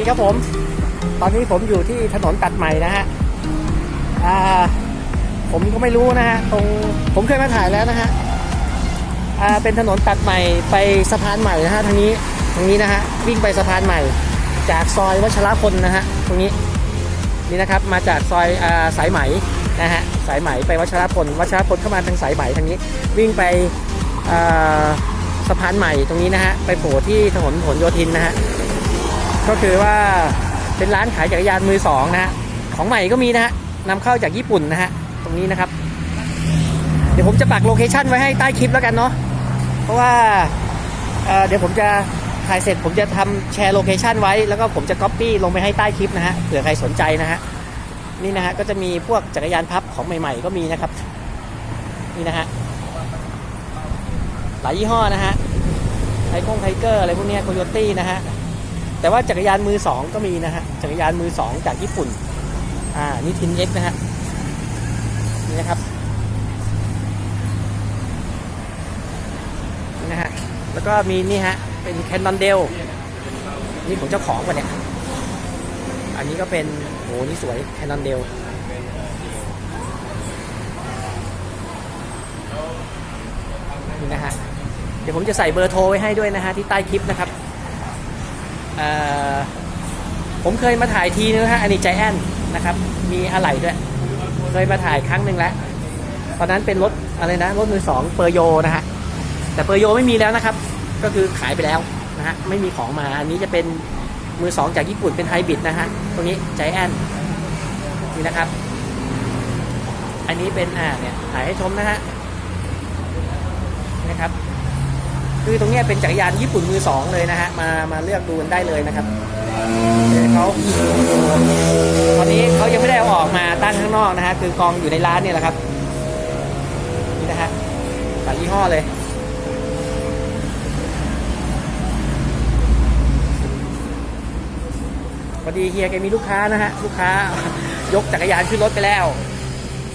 ดีครับผม ตอนนี้ผมอยู่ที่ถนนตัดใหม่นะฮะผมก็ไม่รู้นะฮะตรงผมเคยมาถ่ายแล้วนะฮะเป็นถนนตัดใหม่ไปสะพานใหม่นะฮะทางนี้ตรงนี้นะฮะวิ่งไปสะพานใหม่ จากซอยวัชรพลนะฮะตรงนี้นี่นะครับมาจากซอยอสายไหมนะฮะสายไหมไปวัชรพลวัชรพลเข้ามาทางสายไหมทางนี้ วิ่งไปสะพานใหม่ตรงนี้นะฮะไปโผล่ที่ถนนผลโยธินนะฮะ ก็คือว่าเป็นร้านขายจักรยานมือสองนะฮะของใหม่ก็มีนะฮะนำเข้าจากญี่ปุ่นนะฮะตรงนี้นะครับ เดี๋ยวผมจะปักโลเคชั่นไว้ให้ใต้คลิปแล้วกันเนาะเพราะว่าเเดี๋ยวผมจะถ่ายเสร็จผมจะทำแชร์โลเคชันไว้แล้วก็ผมจะก๊อปปี้ลงไปให้ใต้คลิปนะฮะเผื่อใครสนใจนะฮะนี่นะฮะก็จะมีพวกจักรยานพับของใหม่ ๆ ก็มีนะครับ นี่นะฮะหลายยี่ห้อนะฮะไทคงไทเกอร์อะไรพวกเนี้โคโยตี้นะฮะ แต่ว่าจักรยานมือสองก็มีนะฮะ จักรยานมือสองจากญี่ปุ่น อ่า นี่ทินเอ็กนะฮะ นี่นะครับ นี่นะฮะ แล้วก็มีนี่ฮะ เป็นแคนนอนเดล นี่ของเจ้าของป่ะเนี่ย อันนี้ก็เป็น โห นี่สวยแคนนอนเดลนี่นะฮะ เดี๋ยวผมจะใส่เบอร์โทรไว้ให้ด้วยนะฮะ ที่ใต้คลิปนะครับ ผมเคยมาถ่ายทีนึงนะฮะอันนี้ใจแอนนะครับ มีอะไหล่ด้วย เคยมาถ่ายครั้งหนึ่งแล้ว ตอนนั้นเป็นรถอะไรนะ รถมือสองเปอร์โยนะฮะ แต่เปอร์โยไม่มีแล้วนะครับ ก็คือขายไปแล้วนะฮะ ไม่มีของมา อันนี้จะเป็นมือสองจากญี่ปุ่นเป็นไฮบริดนะฮะ ตรงนี้ใจแอนนี่นะครับ อันนี้เป็นอ่าเนี่ยถ่ายให้ชมนะฮะนะครับ คือตรงนี้เป็นจักรยานญี่ปุ่นมือสองเลยนะฮะมามาเลือกดูกันได้เลยนะครับเขาตอนนี้เขายังไม่ได้เอาออกมาตั้งข้างนอกนะฮะคือกองอยู่ในร้านเนี่ยแหละครับนี่นะฮะหลายยี่ห้อเลยพอดีเฮียแกมีลูกค้านะฮะลูกค้ายกจักรยานขึ้นรถไปแล้ว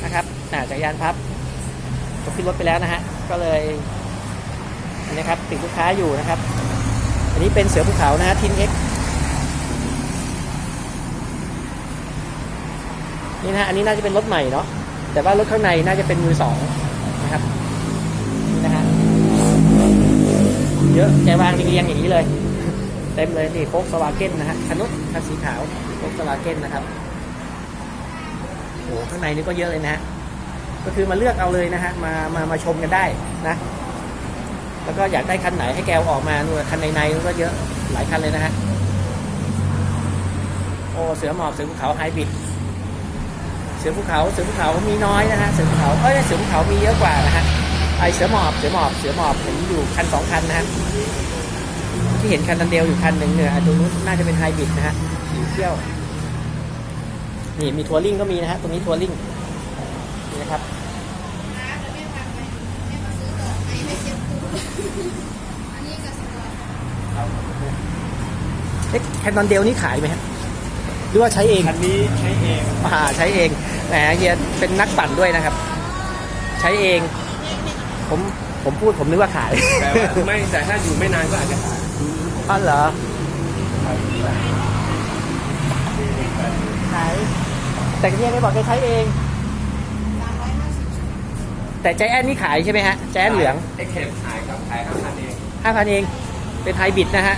นะครับจักรยานพับยกขึ้นรถไปแล้วนะฮะก็เลย นนี้ครับติดลูกค้าอยู่นะครับ อันนี้เป็นเสือภูเขานะฮะทินเอ็กนี่นะฮะอันนี้น่าจะเป็นรถใหม่เนาะแต่ว่ารถข้างในน่าจะเป็นมือสองนะครับนี่นะฮะเยอะแกวางเรียงอย่างนี้เลยเต็มเลยนี่โฟกสวาเก้นนะฮะคันนู้นคันสีขาวโฟกสวาเก้นนะครับโอ้ข้างในนี่ก็เยอะเลยนะฮะก็คือมาเลือกเอาเลยนะฮะมามามาชมกันได้นะ แล้วก็อยากได้คันไหนให้แกวออกมานู่นคันในในๆก็เยอะหลายคันเลยนะฮะโอ้เสือหมอบเสือภูเขาไฮบริดเสือภูเขาเสือภูเขามีน้อยนะฮะเสือภูเขาเอ้ยเสือภูเขามีเยอะกว่านะฮะไอเสือหมอบเสือหมอบเสือหมอบเห็นอยู่คันสองคันนะฮะที่เห็นคันตันเดียวอยู่คันหนึ่งเนี่ยตรงนู้นน่าจะเป็นไฮบริดนะฮะสีเที่ยวนี่มีทัวริงก็มีนะฮะตรงนี้ทัวริงนี่นะครับ เอ๊ะแคนนอนเดลนี่ขายไหมฮะหรือว่าใช้เองคันนี้ใช้เองอ่าใช้เองแหมเฮียเป็นนักปั่นด้วยนะครับ ใช้เอง ผมผมพูดผมนึกว่าขายแต่ว่าไม่แต่ถ้าอยู่ไม่นานก็อาจจะขายอ๋อเหรอขายแต่เฮียไม่บอกแกใช้เอง แต่ใจแอนนี่ขายใช่ไหมฮะใจแอนเหลืองเอ็กเคปขายครับขายห้าพันเองห้าพันเอง เป็นไฮบริดนะฮะ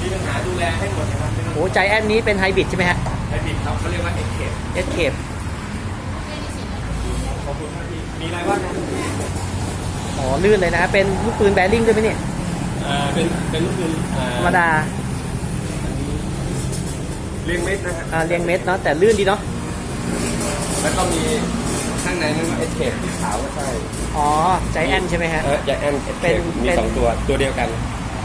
มีปัญหาดูแลให้หมดนะครับไม่ต้องโอ้ใจแอนนี้เป็นไฮบริดใช่ไหมฮะใช้ผิดครับเขาเรียกว่าเอ็กเคปเอสเคปขอบคุณครับพี่มีอะไรบ้างครับอ๋อลื่นเลยนะฮะเป็นลูกปืนแบริ่งด้วยไหมเนี่ยอ่าเป็นเป็นลูกปืนอ่าธรรมดาเรียงเม็ดนะฮะอ่าเรียงเม็ดเนาะแต่ลื่นดีเนาะแล้วก็มี ข้างในนั้นเอ็กเคปที่ขาวก็ใช่อ๋อใจแอนใช่ไหมฮะ เอออย่าแอนเอ็กเคเป็นปมีเป็น สองตัวตัวเดียวกัน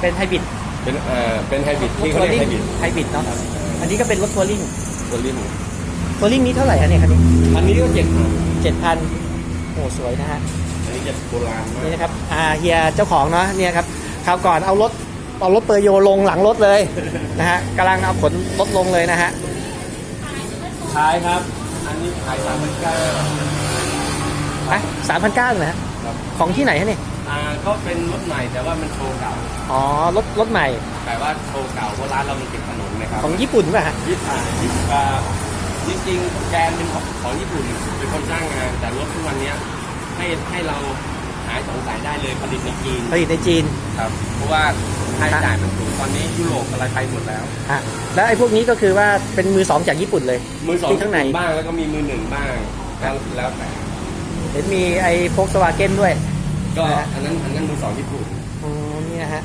เป็นไฮบริดเป็นเอ่อเป็นไฮบริดที่ทัเขาวเรียกริงไฮบริดไฮบริดเนาะอันนี้ก็เป็นรถทัวริงตัวลิ้นทัวริงนี้เท่าไหร่ฮะเนี่ยคันนี้อันนี้ก็เจ็ดพันเจ็ดพันโอ้สวยนะฮะ อันนี้จะโบราณมานี่กนะครับอ่าเฮียเจ้าของเนาะเนี่ยครับคราวก่อนเอารถเอารถเปอร์โยลงหลังรถเลย นะฮะกำลังเอาขนรถลงเลยนะฮะขายครับ อันนี้ขายสามพันเก้า อะสามพันเก้าเลยฮะครับของที่ไหนฮะเนี่ยอ่าก็เป็นรถใหม่แต่ว่ามันโชว์เก่าอ๋อรถรถใหม่ แต่ว่าโชว์เก่าเพราะร้านเรามันติดถนนนะครับของญี่ปุ่นป่ะฮะญี่ปุ่นอ่าจริงๆแกนเป็นของของญี่ปุ่นเป็นคนจ้างงาน แต่รถทุกวันเนี้ยให้ให้เราหายสงสัยได้เลยผลิตในจีนผลิตในจีนครับ เพราะว่าค่าใช้จ่ายมันสูงตอนนี้ยุโรปอะไรไปหมดแล้ว ฮะแล้วไอ้พวกนี้ก็คือว่าเป็นมือสองจากญี่ปุ่นเลยมือสองที่ข้างในบ้างแล้วก็มีมือหนึ่งบ้างแล้วแล้วแต่ เห็นมีไอ้โฟกสวาเกนด้วย ก็นะฮะอันนั้นอันนั้นมือสองญี่ปุ่นอ๋อนี่นะฮะ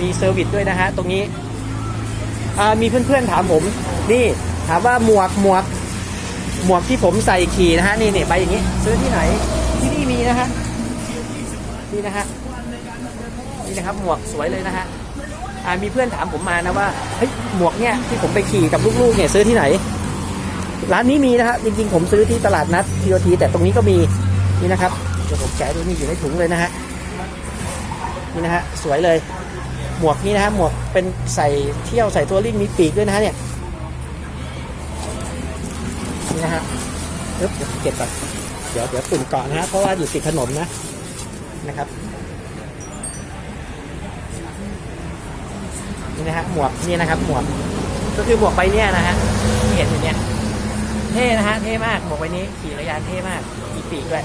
มีเซอร์วิสด้วยนะฮะ ตรงนี้ อ่ามีเพื่อนๆถามผม นี่ถามว่าหมวกหมวก หมวกที่ผมใส่ขี่นะฮะ นี่นี่ใบอย่างนี้ ซื้อที่ไหน ที่นี่มีนะฮะ นี่นะฮะ นี่นะครับ หมวกสวยเลยนะฮะ อ่ามีเพื่อนถามผมมานะว่า เฮ้ย หมวกเนี่ยที่ผมไปขี่กับลูกๆเนี่ยซื้อที่ไหน ร้านนี้มีนะฮะจริงๆ ผมซื้อที่ตลาดนัดทีโอทีแต่ตรงนี้ก็มีนี่นะครับเดี๋ยวผมแกะดูนี่อยู่ในถุงเลยนะฮะนี่นะฮะสวยเลย หมวกนี่นะฮะหมวกเป็นใส่เที่ยวใส่ตัวริ่งมีปีกด้วยนะฮะเนี่ยนี่นะฮะเอ๊บเดี๋ยวเก็บก่อนเดี๋ยวเดี๋ยวฝุ่นเกาะนะฮะเพราะว่าอยู่ติดถนนนะนะครับนี่นะฮะหมวกนี่นะครับหมวกก็คือหมวกใบเนี้ยนะฮะที่เห็นอยู่เนี่ย เท่นะฮะ เท่มากหมวกใบนี้ขี่จักรยานเท่มากมีปีกด้วย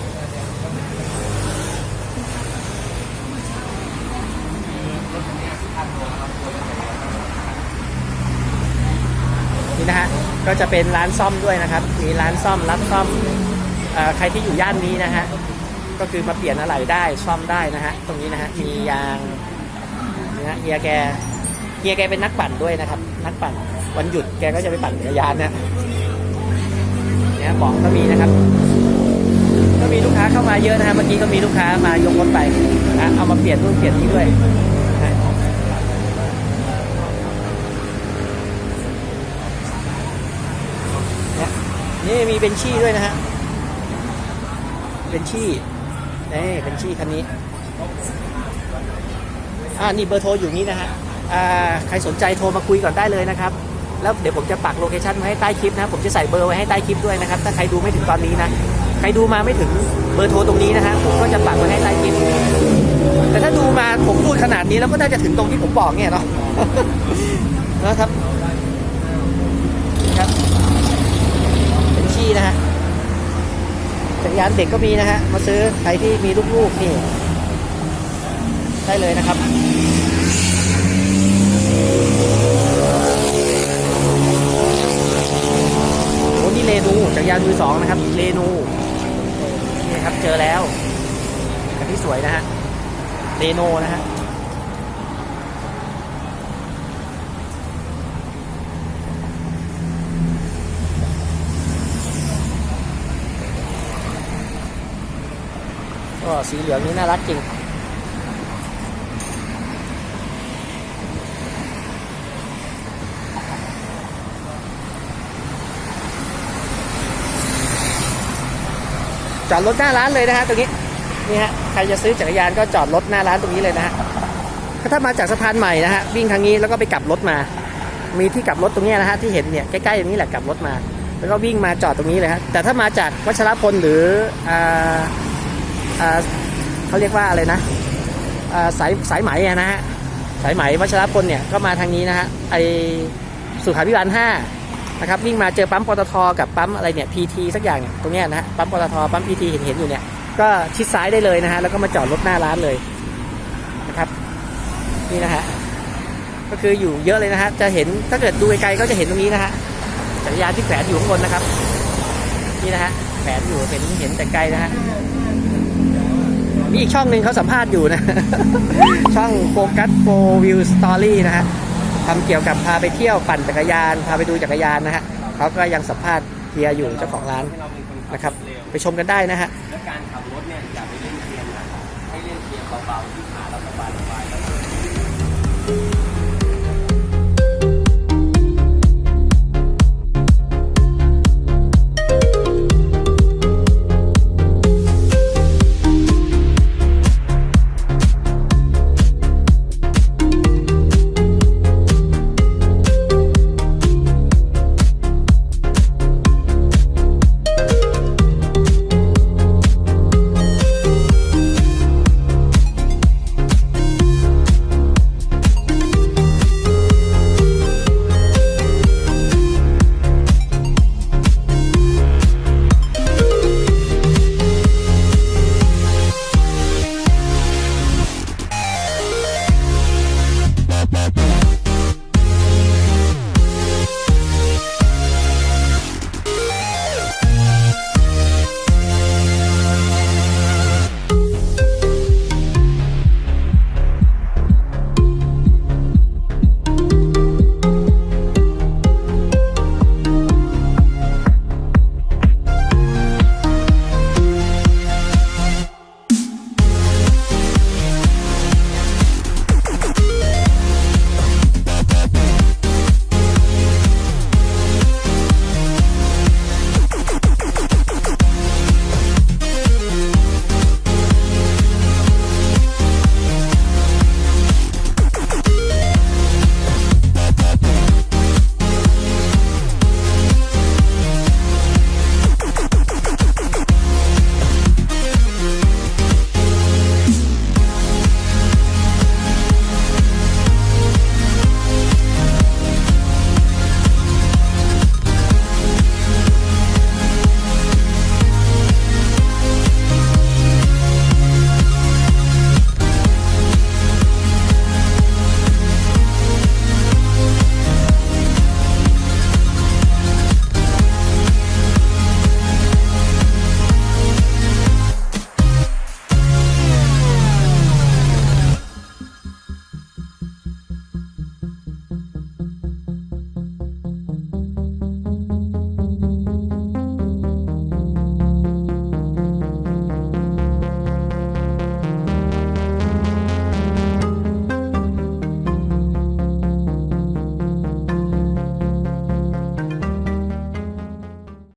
นี่นะฮะ ก็จะเป็นร้านซ่อมด้วยนะครับ มีร้านซ่อมรับซ่อมอใครที่อยู่ย่านนี้นะฮะ ก็คือมาเปลี่ยนอะไรได้ซ่อมได้นะฮะ ตรงนี้นะฮะ มียางนะฮะเฮียแกเฮียแกเป็นนักปั่นด้วยนะครับ นักปั่นวันหยุดแกก็จะไปปั่นจักรยานนะ นี่ยบอกก็มีนะครับ ก็มีลูกค้าเข้ามาเยอะนะฮะเมื่อกี้ก็มีลูกค้ามายกรถไปนะเอามาเปลี่ยนนู่นเปลี่ยนนี่ด้วยนี่มีเบนชี่ด้วยนะฮะเบนชี่นี่เบนชี่คันนี้อ่านี่เบอร์โทรอยู่นี้นะฮะอ่าใครสนใจโทรมาคุยก่อนได้เลยนะครับ แล้วเดี๋ยวผมจะปักโลเคชั่นไว้ให้ใต้คลิปนะ ผมจะใส่เบอร์ไว้ให้ใต้คลิปด้วยนะครับ ถ้าใครดูไม่ถึงตอนนี้นะ ใครดูมาไม่ถึงเบอร์โทรตรงนี้นะฮะ ผมก็จะปักไว้ให้ใต้คลิป แต่ถ้าดูมาผมพูดขนาดนี้แล้วก็น่าจะถึงตรงที่ผมบอกเนี่ยเนาะนะครับครับ เป็นชี่นะฮะจักรยานเด็กก็มีนะฮะ มาซื้อใครที่มีลูกๆนี่ ได้เลยนะครับ โอ้นี่ เรนูจักรยานมือสองนะครับเรนูนี่ครับเจอแล้วคันที่สวยนะฮะเรโนนะฮะก็สีเหลืองนี่น่ารักจริง จอดรถหน้าร้านเลยนะฮะตรงนี้นี่ฮะใครจะซื้อจักรยานก็จอดรถหน้าร้านตรงนี้เลยนะฮะถ้ามาจากสะพานใหม่นะฮะวิ่งทางนี้แล้วก็ไปกลับรถมา มีที่กลับรถตรงนี้นะฮะที่เห็นเนี่ยใกล้ๆตรงนี้แหละกลับรถมา แล้วก็วิ่งมาจอดตรงนี้เลยฮะแต่ถ้ามาจากวัชรพลหรืออ่าอ่าเขาเรียกว่าอะไรนะอ่าสายสายไหมนะฮะสายไหมวัชรพลเนี่ยก็มาทางนี้นะฮะไอสุขาพิบาลห้า นะครับวิ่งมาเจอปั๊มปตทกับปั๊มอะไรเนี่ยพีทีสักอย่างเนี่ยตรงเนี้ยนะฮะปั๊มปตทปั๊มพีทีเห็นเห็นอยู่เนี่ยก็ชิดซ้ายได้เลยนะฮะแล้วก็มาจอดรถหน้าร้านเลยนะครับนี่นะฮะก็คืออยู่เยอะเลยนะฮะจะเห็นถ้าเกิดดูไกลๆก็จะเห็นตรงนี้นะฮะจักรยานที่แขวนอยู่ข้างบนนะครับ นี่นะฮะแขวนอยู่เห็นเห็นแต่ไกลนะฮะมีอีกช่องหนึ่งเขาสัมภาษณ์อยู่นะ ช่องโฟกัสโฟวิวสตอรี่นะฮะ ทำเกี่ยวกับพาไปเที่ยวปั่นจักรยาน พาไปดูจักรยานนะฮะเขาก็ยังสัมภาษณ์เฮียอยู่เจ้าของร้านนะครับ ไปชมกันได้นะฮะและการขับรถเนี่ยอย่าไปเล่นเกียร์นะให้เล่นเกียร์เบาๆที่